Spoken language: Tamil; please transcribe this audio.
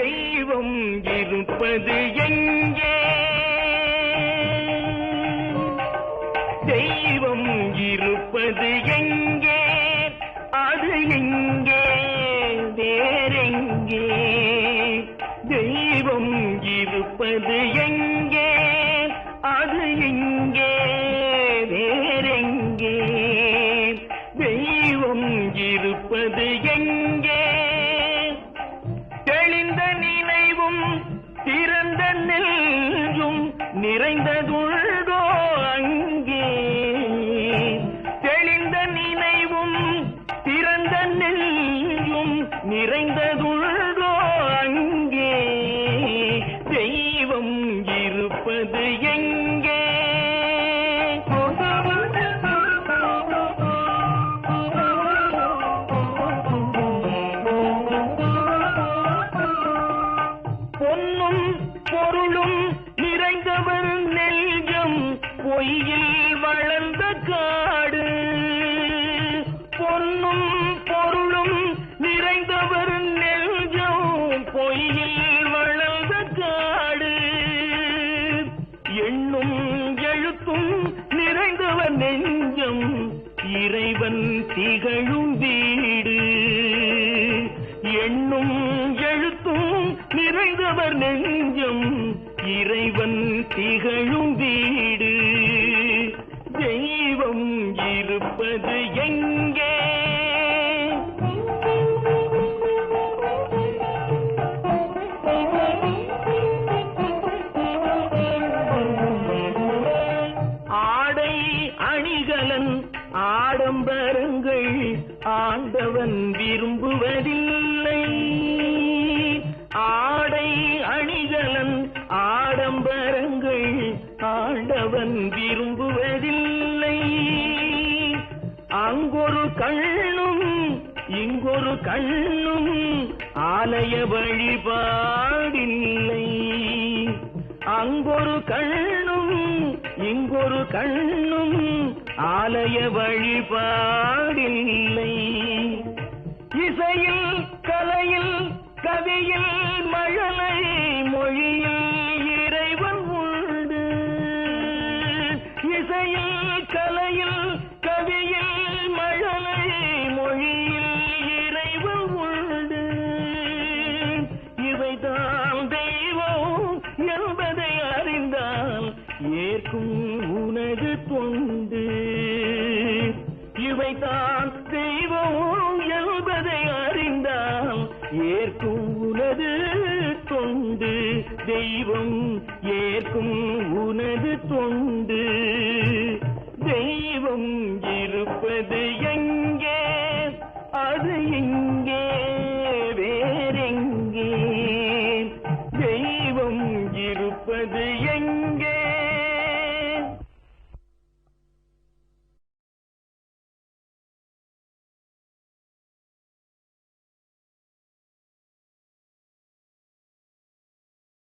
தெய்வம் இருப்பது எங்கே? தெய்வம் இருப்பது எங்கே? அது எங்கே? வேறெங்கே? தெய்வம் இருப்பது எங்கே? அது எங்கே? திறந்த நெஞ்சும் நிறைந்ததுள்கோ அங்கே. தெளிந்த நினைவும் திறந்த நெஞ்சும் நிறைந்ததுள் பொய்யில் வளர்ந்த காடு. பொன்னும் பொருளும் நிறைந்தவர் நெஞ்சம் பொய்யில் வளர்ந்த காடு. எண்ணும் எழுத்தும் நிறைந்தவர் நெஞ்சம் இறைவன் திகழும் வீடு. எண்ணும் எழுத்தும் நிறைந்தவர் நெஞ்சம் இறைவன் திகழும் வீடு. தெய்வம் இருப்பது எங்கே? ஆடை அணிகலன் ஆடம்பரங்கள் ஆண்டவன் விரும்புவதில்லை. ஆடை அணிகலன் ஆடம்பரங்கள் ஆண்டவன் விரும்புவ அங்கொரு கண்ணும் இங்கொரு கண்ணும் ஆலய வழிபாடில்லை. அங்கொரு கண்ணும் இங்கொரு கண்ணும் ஆலய வழிபாடில்லை. இசையில் கலையில் கவியில் மழலை உண்டு இவைதான் தெய்வம் என்பதை அறிந்தால் ஏற்கும் உனது தொண்டு. தெய்வம் ஏற்கும் உனது தொண்டு. தெய்வம் இருப்பது எங்கே? அது எங்கே